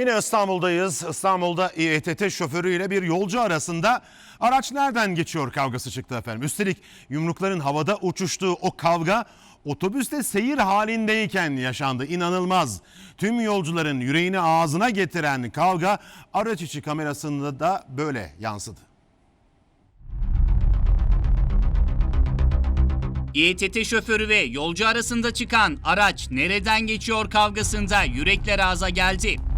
Yine İstanbul'dayız. İstanbul'da İETT şoförüyle bir yolcu arasında araç nereden geçiyor kavgası çıktı efendim. Üstelik yumrukların havada uçuştuğu o kavga otobüste seyir halindeyken yaşandı. İnanılmaz. Tüm yolcuların yüreğini ağzına getiren kavga araç içi kamerasında da böyle yansıdı. İETT şoförü ve yolcu arasında çıkan araç nereden geçiyor kavgasında yürekler ağza geldi.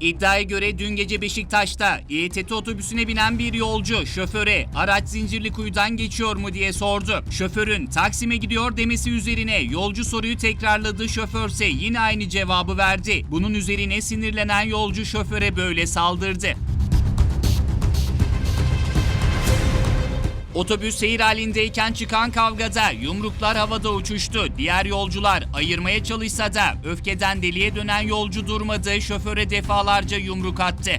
İddiaya göre dün gece Beşiktaş'ta İETT otobüsüne binen bir yolcu şoföre araç Zincirlikuyu'dan geçiyor mu diye sordu. Şoförün Taksim'e gidiyor demesi üzerine yolcu soruyu tekrarladı şoförse yine aynı cevabı verdi. Bunun üzerine sinirlenen yolcu şoföre böyle saldırdı. Otobüs seyir halindeyken çıkan kavgada yumruklar havada uçuştu. Diğer yolcular ayırmaya çalışsa da öfkeden deliye dönen yolcu durmadı. Şoföre defalarca yumruk attı.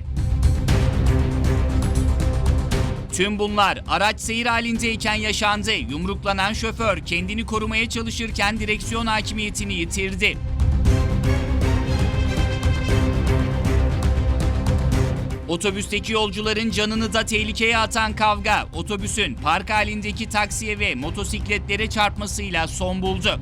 Tüm bunlar araç seyir halindeyken yaşandı. Yumruklanan şoför kendini korumaya çalışırken direksiyon hakimiyetini yitirdi. Otobüsteki yolcuların canını da tehlikeye atan kavga, otobüsün park halindeki taksiye ve motosikletlere çarpmasıyla son buldu.